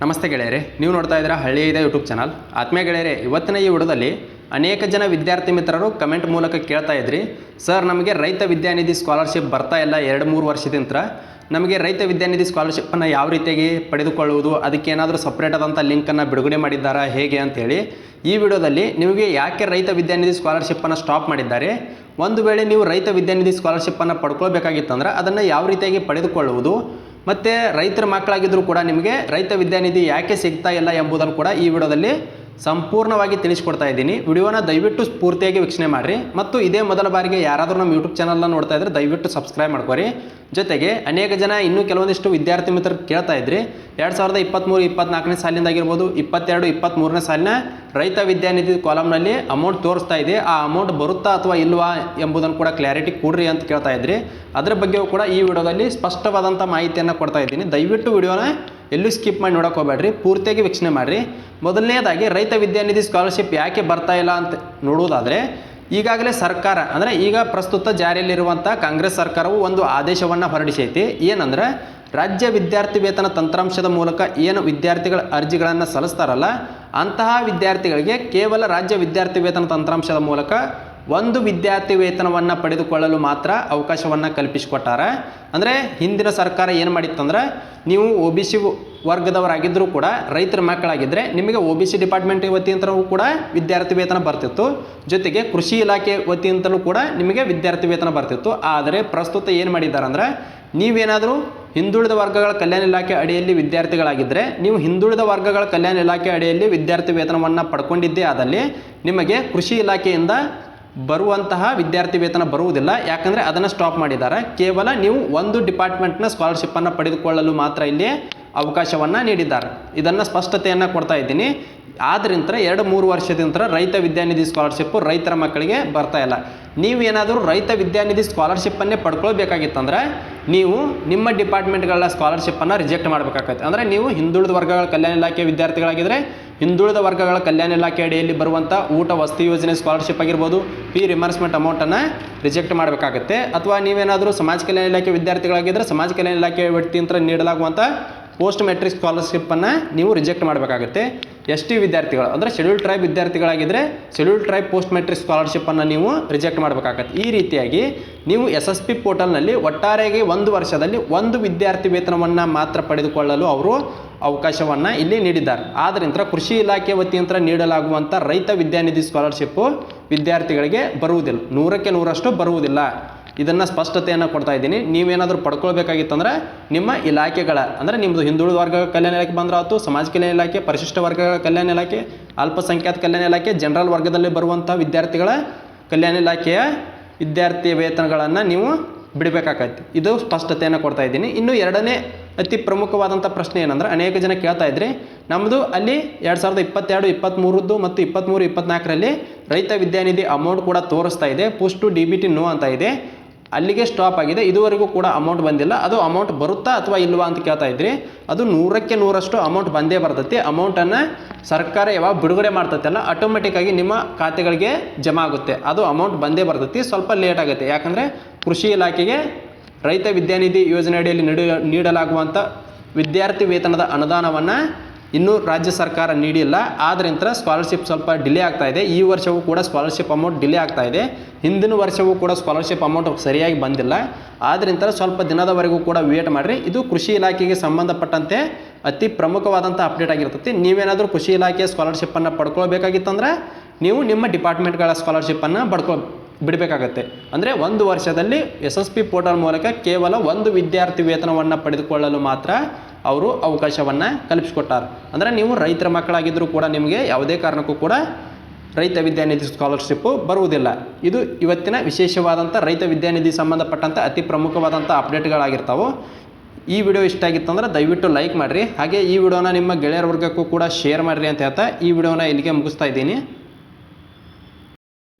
ನಮಸ್ತೆ ಗೆಳೆಯರೆ, ನೀವು ನೋಡ್ತಾ ಇದ್ದೀರಾ ಹಳ್ಳಿ ಇದೆ ಯೂಟ್ಯೂಬ್ ಚಾನಲ್ ಆತ್ಮೀಯ ಗೆಳೆಯರೆ, ಇವತ್ತಿನ ಈ ವಿಡಿಯೋದಲ್ಲಿ ಅನೇಕ ಜನ ವಿದ್ಯಾರ್ಥಿ ಮಿತ್ರರು ಕಮೆಂಟ್ ಮೂಲಕ ಕೇಳ್ತಾ ಇದ್ರಿ. ಸರ್ ನಮಗೆ ರೈತ ವಿದ್ಯಾನಿಧಿ ಸ್ಕಾಲರ್ಶಿಪ್ ಬರ್ತಾ ಇಲ್ಲ ಎರಡು ಮೂರು ವರ್ಷದಿಂದ ನಮಗೆ ರೈತ ವಿದ್ಯಾನಿಧಿ ಸ್ಕಾಲರ್ಶಿಪ್ಪನ್ನು ಯಾವ ರೀತಿಯಾಗಿ ಪಡೆದುಕೊಳ್ಳುವುದು, ಅದಕ್ಕೆ ಏನಾದರೂ ಸಪ್ರೇಟ್ ಆದಂಥ ಲಿಂಕನ್ನು ಬಿಡುಗಡೆ ಮಾಡಿದ್ದಾರಾ, ಹೇಗೆ ಅಂತೇಳಿ ಈ ವಿಡಿಯೋದಲ್ಲಿ ನಿಮಗೆ ಯಾಕೆ ರೈತ ವಿದ್ಯಾನಿಧಿ ಸ್ಕಾಲರ್ಶಿಪ್ಪನ್ನು ಸ್ಟಾಪ್ ಮಾಡಿದ್ದಾರೆ, ಒಂದು ವೇಳೆ ನೀವು ರೈತ ವಿದ್ಯಾನಿಧಿ ಸ್ಕಾಲರ್ಶಿಪ್ಪನ್ನು ಪಡ್ಕೊಳ್ಬೇಕಾಗಿತ್ತಂದ್ರೆ ಅದನ್ನು ಯಾವ ರೀತಿಯಾಗಿ ಪಡೆದುಕೊಳ್ಳುವುದು ಮತ್ತು ರೈತರ ಮಕ್ಕಳಾಗಿದ್ದರೂ ಕೂಡ ನಿಮಗೆ ರೈತ ವಿದ್ಯಾನಿಧಿ ಯಾಕೆ ಸಿಗ್ತಾ ಇಲ್ಲ ಎಂಬುದನ್ನು ಕೂಡ ಈ ವಿಡಿಯೋದಲ್ಲಿ ಸಂಪೂರ್ಣವಾಗಿ ತಿಳಿಸ್ಕೊಡ್ತಾ ಇದ್ದೀನಿ. ವಿಡಿಯೋನ ದಯವಿಟ್ಟು ಪೂರ್ತಿಯಾಗಿ ವೀಕ್ಷಣೆ ಮಾಡಿರಿ. ಮತ್ತು ಇದೇ ಮೊದಲ ಬಾರಿಗೆ ಯಾರಾದರೂ ನಮ್ಮ ಯೂಟ್ಯೂಬ್ ಚಾನಲ್ನ ನೋಡ್ತಾ ಇದ್ರೆ ದಯವಿಟ್ಟು ಸಬ್ಸ್ಕ್ರೈಬ್ ಮಾಡ್ಕೊರಿ. ಜೊತೆಗೆ ಅನೇಕ ಜನ ಇನ್ನೂ ಕೆಲವೊಂದಿಷ್ಟು ವಿದ್ಯಾರ್ಥಿ ಮಿತ್ರರು ಕೇಳ್ತಾ ಇದ್ರಿ. ಎರಡು ಸಾವಿರದ ಇಪ್ಪತ್ತ್ಮೂರು ಇಪ್ಪತ್ನಾಲ್ಕನೇ ಸಾಲಿಂದ ಆಗಿರ್ಬೋದು, ಇಪ್ಪತ್ತೆರಡು ಇಪ್ಪತ್ತ್ಮೂರನೇ ಸಾಲಿನ ರೈತ ವಿದ್ಯಾನಿಧಿ ಕಾಲಮ್ನಲ್ಲಿ ಅಮೌಂಟ್ ತೋರಿಸ್ತಾ ಇದೆ. ಆ ಅಮೌಂಟ್ ಬರುತ್ತಾ ಅಥವಾ ಇಲ್ವಾ ಎಂಬುದನ್ನು ಕೂಡ ಕ್ಲಾರಿಟಿ ಕೊಡ್ರಿ ಅಂತ ಕೇಳ್ತಾ ಇದ್ರಿ. ಅದರ ಬಗ್ಗೆಯೂ ಕೂಡ ಈ ವಿಡಿಯೋದಲ್ಲಿ ಸ್ಪಷ್ಟವಾದಂಥ ಮಾಹಿತಿಯನ್ನು ಕೊಡ್ತಾ ಇದ್ದೀನಿ. ದಯವಿಟ್ಟು ವಿಡಿಯೋನ ಎಲ್ಲೂ ಸ್ಕಿಪ್ ಮಾಡಿ ನೋಡೋಕೆ ಹೋಗಬೇಡ್ರಿ, ಪೂರ್ತಿಯಾಗಿ ವೀಕ್ಷಣೆ ಮಾಡಿರಿ. ಮೊದಲನೇದಾಗಿ, ರೈತ ವಿದ್ಯಾನಿಧಿ ಸ್ಕಾಲರ್ಶಿಪ್ ಯಾಕೆ ಬರ್ತಾ ಇಲ್ಲ ಅಂತ ನೋಡುವುದಾದರೆ, ಈಗಾಗಲೇ ಸರ್ಕಾರ, ಅಂದರೆ ಈಗ ಪ್ರಸ್ತುತ ಜಾರಿಯಲ್ಲಿರುವಂಥ ಕಾಂಗ್ರೆಸ್ ಸರ್ಕಾರವು ಒಂದು ಆದೇಶವನ್ನು ಹೊರಡಿಸೈತಿ. ಏನಂದ್ರೆ, ರಾಜ್ಯ ವಿದ್ಯಾರ್ಥಿ ವೇತನ ತಂತ್ರಾಂಶದ ಮೂಲಕ ಏನು ವಿದ್ಯಾರ್ಥಿಗಳ ಅರ್ಜಿಗಳನ್ನು ಸಲ್ಲಿಸ್ತಾರಲ್ಲ, ಅಂತಹ ವಿದ್ಯಾರ್ಥಿಗಳಿಗೆ ಕೇವಲ ರಾಜ್ಯ ವಿದ್ಯಾರ್ಥಿ ವೇತನ ತಂತ್ರಾಂಶದ ಮೂಲಕ ಒಂದು ವಿದ್ಯಾರ್ಥಿ ವೇತನವನ್ನು ಪಡೆದುಕೊಳ್ಳಲು ಮಾತ್ರ ಅವಕಾಶವನ್ನು ಕಲ್ಪಿಸಿಕೊಟ್ಟಾರ. ಅಂದರೆ ಹಿಂದಿನ ಸರ್ಕಾರ ಏನು ಮಾಡಿತ್ತಂದ್ರೆ, ನೀವು ಒ ಬಿ ಸಿ ವರ್ಗದವರಾಗಿದ್ದರೂ ಕೂಡ, ರೈತರ ಮಕ್ಕಳಾಗಿದ್ದರೆ ನಿಮಗೆ ಒ ಬಿ ಸಿ ಡಿಪಾರ್ಟ್ಮೆಂಟ್ ವತಿಯಿಂದಲೂ ಕೂಡ ವಿದ್ಯಾರ್ಥಿ ವೇತನ ಬರ್ತಿತ್ತು. ಜೊತೆಗೆ ಕೃಷಿ ಇಲಾಖೆ ವತಿಯಿಂದಲೂ ಕೂಡ ನಿಮಗೆ ವಿದ್ಯಾರ್ಥಿ ವೇತನ ಬರ್ತಿತ್ತು. ಆದರೆ ಪ್ರಸ್ತುತ ಏನು ಮಾಡಿದ್ದಾರೆ ಅಂದ್ರೆ ನೀವೇನಾದರೂ ಹಿಂದುಳಿದ ವರ್ಗಗಳ ಕಲ್ಯಾಣ ಇಲಾಖೆ ಅಡಿಯಲ್ಲಿ ವಿದ್ಯಾರ್ಥಿಗಳಾಗಿದ್ದರೆ ನೀವು ಹಿಂದುಳಿದ ವರ್ಗಗಳ ಕಲ್ಯಾಣ ಇಲಾಖೆ ಅಡಿಯಲ್ಲಿ ವಿದ್ಯಾರ್ಥಿ ವೇತನವನ್ನು ಪಡ್ಕೊಂಡಿದ್ದೇ ಆದಲ್ಲಿ ನಿಮಗೆ ಕೃಷಿ ಇಲಾಖೆಯಿಂದ ಬರುವಂತಹ ವಿದ್ಯಾರ್ಥಿ ವೇತನ ಬರುವುದಿಲ್ಲ. ಯಾಕಂದರೆ ಅದನ್ನು ಸ್ಟಾಪ್ ಮಾಡಿದ್ದಾರೆ. ಕೇವಲ ನೀವು ಒಂದು ಡಿಪಾರ್ಟ್ಮೆಂಟ್ನ ಸ್ಕಾಲರ್ಶಿಪ್ಪನ್ನು ಪಡೆದುಕೊಳ್ಳಲು ಮಾತ್ರ ಇಲ್ಲಿ ಅವಕಾಶವನ್ನು ನೀಡಿದ್ದಾರೆ. ಇದನ್ನು ಸ್ಪಷ್ಟತೆಯನ್ನು ಕೊಡ್ತಾ ಇದ್ದೀನಿ. ಆದ್ದರಿಂದ ಎರಡು ಮೂರು ವರ್ಷದಿಂದ ರೈತ ವಿದ್ಯಾನಿಧಿ ಸ್ಕಾಲರ್ಶಿಪ್ಪು ರೈತರ ಮಕ್ಕಳಿಗೆ ಬರ್ತಾ ಇಲ್ಲ. ನೀವೇನಾದರೂ ರೈತ ವಿದ್ಯಾನಿಧಿ ಸ್ಕಾಲರ್ಶಿಪ್ಪನ್ನೇ ಪಡ್ಕೊಳ್ಬೇಕಾಗಿತ್ತಂದರೆ ನೀವು ನಿಮ್ಮ ಡಿಪಾರ್ಟ್ಮೆಂಟ್ಗಳ ಸ್ಕಾಲರ್ಶಿಪ್ಪನ್ನು ರಿಜೆಕ್ಟ್ ಮಾಡಬೇಕಾಗತ್ತೆ. ಅಂದರೆ ನೀವು ಹಿಂದುಳಿದ ವರ್ಗಗಳ ಕಲ್ಯಾಣ ಇಲಾಖೆ ವಿದ್ಯಾರ್ಥಿಗಳಾಗಿದ್ದರೆ ಹಿಂದುಳಿದ ವರ್ಗಗಳ ಕಲ್ಯಾಣ ಇಲಾಖೆ ಅಡಿಯಲ್ಲಿ ಬರುವಂಥ ಊಟ, ವಸತಿ ಯೋಜನೆ ಸ್ಕಾಲರ್ಶಿಪ್ ಆಗಿರ್ಬೋದು ಫೀ ರಿಮರ್ಸ್ಮೆಂಟ್ ಅಮೌಂಟನ್ನು ರಿಜೆಕ್ಟ್ ಮಾಡಬೇಕಾಗುತ್ತೆ. ಅಥವಾ ನೀವೇನಾದರೂ ಸಮಾಜ ಕಲ್ಯಾಣ ಇಲಾಖೆ ವಿದ್ಯಾರ್ಥಿಗಳಾಗಿದ್ದರೆ ಸಮಾಜ ಕಲ್ಯಾಣ ಇಲಾಖೆ ವ್ಯಕ್ತಿಯಿಂದ ನೀಡಲಾಗುವಂಥ ಪೋಸ್ಟ್ ಮೆಟ್ರಿಕ್ ಸ್ಕಾಲರ್ಶಿಪ್ಪನ್ನು ನೀವು ರಿಜೆಕ್ಟ್ ಮಾಡಬೇಕಾಗುತ್ತೆ. ಎಸ್ ಟಿ ವಿದ್ಯಾರ್ಥಿಗಳು, ಅಂದರೆ ಶೆಡ್ಯೂಲ್ ಟ್ರೈಬ್ ವಿದ್ಯಾರ್ಥಿಗಳಾಗಿದ್ದರೆ ಶೆಡ್ಯೂಲ್ ಟ್ರೈಬ್ ಪೋಸ್ಟ್ ಮೆಟ್ರಿಕ್ ಸ್ಕಾಲರ್ಶಿಪ್ಪನ್ನು ನೀವು ರಿಜೆಕ್ಟ್ ಮಾಡಬೇಕಾಗತ್ತೆ. ಈ ರೀತಿಯಾಗಿ ನೀವು ಎಸ್ ಎಸ್ ಪಿ ಪೋರ್ಟಲ್ನಲ್ಲಿ ಒಟ್ಟಾರೆಯಾಗಿ ಒಂದು ವರ್ಷದಲ್ಲಿ ಒಂದು ವಿದ್ಯಾರ್ಥಿ ವೇತನವನ್ನು ಮಾತ್ರ ಪಡೆದುಕೊಳ್ಳಲು ಅವರು ಅವಕಾಶವನ್ನು ಇಲ್ಲಿ ನೀಡಿದ್ದಾರೆ. ಆದ್ದರಿಂದ ಕೃಷಿ ಇಲಾಖೆ ವತಿಯಿಂದ ನೀಡಲಾಗುವಂಥ ರೈತ ವಿದ್ಯಾನಿಧಿ ಸ್ಕಾಲರ್ಶಿಪ್ಪು ವಿದ್ಯಾರ್ಥಿಗಳಿಗೆ ಬರುವುದಿಲ್ಲ. ನೂರಕ್ಕೆ ನೂರಷ್ಟು ಬರುವುದಿಲ್ಲ. ಇದನ್ನು ಸ್ಪಷ್ಟತೆಯನ್ನು ಕೊಡ್ತಾ ಇದ್ದೀನಿ. ನೀವೇನಾದರೂ ಪಡ್ಕೊಳ್ಬೇಕಾಗಿತ್ತಂದ್ರೆ ನಿಮ್ಮ ಇಲಾಖೆಗಳ, ಅಂದರೆ ನಿಮ್ಮದು ಹಿಂದುಳಿದ ವರ್ಗಗಳ ಕಲ್ಯಾಣ ಇಲಾಖೆ ಬಂದ್ರೆ ಆಯ್ತು ಸಮಾಜ ಕಲ್ಯಾಣ ಇಲಾಖೆ, ಪರಿಶಿಷ್ಟ ವರ್ಗಗಳ ಕಲ್ಯಾಣ ಇಲಾಖೆ, ಅಲ್ಪಸಂಖ್ಯಾತ ಕಲ್ಯಾಣ ಇಲಾಖೆ, ಜನರಲ್ ವರ್ಗದಲ್ಲಿ ಬರುವಂಥ ವಿದ್ಯಾರ್ಥಿಗಳ ಕಲ್ಯಾಣ ಇಲಾಖೆಯ ವಿದ್ಯಾರ್ಥಿ ವೇತನಗಳನ್ನು ನೀವು ಬಿಡಬೇಕಾಗತ್ತೆ. ಇದು ಸ್ಪಷ್ಟತೆಯನ್ನು ಕೊಡ್ತಾ ಇದ್ದೀನಿ. ಇನ್ನು ಎರಡನೇ ಅತಿ ಪ್ರಮುಖವಾದಂಥ ಪ್ರಶ್ನೆ ಏನಂದ್ರೆ, ಅನೇಕ ಜನ ಕೇಳ್ತಾ ಇದ್ರಿ ನಮ್ಮದು ಅಲ್ಲಿ ಎರಡು ಸಾವಿರದ ಇಪ್ಪತ್ತೆರಡು ಇಪ್ಪತ್ತ್ಮೂರದ್ದು ಮತ್ತು ಇಪ್ಪತ್ತ್ಮೂರು ಇಪ್ಪತ್ನಾಲ್ಕರಲ್ಲಿ ರೈತ ವಿದ್ಯಾನಿಧಿ ಅಮೌಂಟ್ ಕೂಡ ತೋರಿಸ್ತಾ ಇದೆ. Pushed D B T no ಅಂತ ಇದೆ. ಅಲ್ಲಿಗೆ ಸ್ಟಾಪ್ ಆಗಿದೆ. ಇದುವರೆಗೂ ಕೂಡ ಅಮೌಂಟ್ ಬಂದಿಲ್ಲ. ಅದು ಅಮೌಂಟ್ ಬರುತ್ತಾ ಅಥವಾ ಇಲ್ವಾ ಅಂತ ಕೇಳ್ತಾ ಇದ್ರಿ, ಅದು ನೂರಕ್ಕೆ ನೂರಷ್ಟು ಅಮೌಂಟ್ ಬಂದೇ ಬರ್ತೈತಿ. ಅಮೌಂಟನ್ನು ಸರ್ಕಾರ ಯಾವಾಗ ಬಿಡುಗಡೆ ಮಾಡ್ತೈತಲ್ಲ ಆಟೋಮೆಟಿಕ್ಕಾಗಿ ನಿಮ್ಮ ಖಾತೆಗಳಿಗೆ ಜಮಾ ಆಗುತ್ತೆ. ಅದು ಅಮೌಂಟ್ ಬಂದೇ ಬರ್ತೈತಿ. ಸ್ವಲ್ಪ ಲೇಟ್ ಆಗುತ್ತೆ. ಯಾಕಂದರೆ ಕೃಷಿ ಇಲಾಖೆಗೆ ರೈತ ವಿದ್ಯಾನಿಧಿ ಯೋಜನೆ ಅಡಿಯಲ್ಲಿ ನೀಡ ನೀಡಲಾಗುವಂಥ ವಿದ್ಯಾರ್ಥಿ ವೇತನದ ಅನುದಾನವನ್ನು ಇನ್ನೂ ರಾಜ್ಯ ಸರ್ಕಾರ ನೀಡಿಲ್ಲ. ಆದ್ದರಿಂದ ಸ್ಕಾಲರ್ಶಿಪ್ ಸ್ವಲ್ಪ ಡಿಲೇ ಆಗ್ತಾ ಇದೆ. ಈ ವರ್ಷವೂ ಕೂಡ ಸ್ಕಾಲರ್ಶಿಪ್ ಅಮೌಂಟ್ ಡಿಲೇ ಆಗ್ತಾ ಇದೆ. ಹಿಂದಿನ ವರ್ಷವೂ ಕೂಡ ಸ್ಕಾಲರ್ಶಿಪ್ ಅಮೌಂಟ್ ಸರಿಯಾಗಿ ಬಂದಿಲ್ಲ. ಆದ್ದರಿಂದ ಸ್ವಲ್ಪ ದಿನದವರೆಗೂ ಕೂಡ ವೇಟ್ ಮಾಡಿರಿ. ಇದು ಕೃಷಿ ಇಲಾಖೆಗೆ ಸಂಬಂಧಪಟ್ಟಂತೆ ಅತಿ ಪ್ರಮುಖವಾದಂಥ ಅಪ್ಡೇಟ್ ಆಗಿರ್ತೈತಿ. ನೀವೇನಾದರೂ ಕೃಷಿ ಇಲಾಖೆಯ ಸ್ಕಾಲರ್ಶಿಪ್ಪನ್ನು ಪಡ್ಕೊಳ್ಬೇಕಾಗಿತ್ತಂದ್ರೆ ನೀವು ನಿಮ್ಮ ಡಿಪಾರ್ಟ್ಮೆಂಟ್ಗಳ ಸ್ಕಾಲರ್ಶಿಪ್ಪನ್ನು ಪಡ್ಕೊ ಬಿಡಬೇಕಾಗತ್ತೆ. ಅಂದರೆ ಒಂದು ವರ್ಷದಲ್ಲಿ ಎಸ್ ಎಸ್ ಪಿ ಪೋರ್ಟಲ್ ಮೂಲಕ ಕೇವಲ ಒಂದು ವಿದ್ಯಾರ್ಥಿ ವೇತನವನ್ನು ಪಡೆದುಕೊಳ್ಳಲು ಮಾತ್ರ ಅವರು ಅವಕಾಶವನ್ನು ಕಲ್ಪಿಸಿಕೊಟ್ಟಾರೆ. ಅಂದರೆ ನೀವು ರೈತರ ಮಕ್ಕಳಾಗಿದ್ದರೂ ಕೂಡ ನಿಮಗೆ ಯಾವುದೇ ಕಾರಣಕ್ಕೂ ಕೂಡ ರೈತ ವಿದ್ಯಾನಿಧಿ ಸ್ಕಾಲರ್ಶಿಪ್ಪು ಬರುವುದಿಲ್ಲ. ಇದು ಇವತ್ತಿನ ವಿಶೇಷವಾದಂಥ ರೈತ ವಿದ್ಯಾನಿಧಿ ಸಂಬಂಧಪಟ್ಟಂಥ ಅತಿ ಪ್ರಮುಖವಾದಂಥ ಅಪ್ಡೇಟ್ಗಳಾಗಿರ್ತಾವೆ ಈ ವಿಡಿಯೋ ಇಷ್ಟ ಆಗಿತ್ತಂದ್ರೆ ದಯವಿಟ್ಟು ಲೈಕ್ ಮಾಡಿರಿ. ಹಾಗೆ ಈ ವಿಡಿಯೋನ ನಿಮ್ಮ ಗೆಳೆಯರ ವರ್ಗಕ್ಕೂ ಕೂಡ ಶೇರ್ ಮಾಡಿರಿ ಅಂತ ಹೇಳ್ತಾ ಈ ವಿಡಿಯೋನ ಇಲ್ಲಿಗೆ ಮುಗಿಸ್ತಾ ಇದ್ದೀನಿ.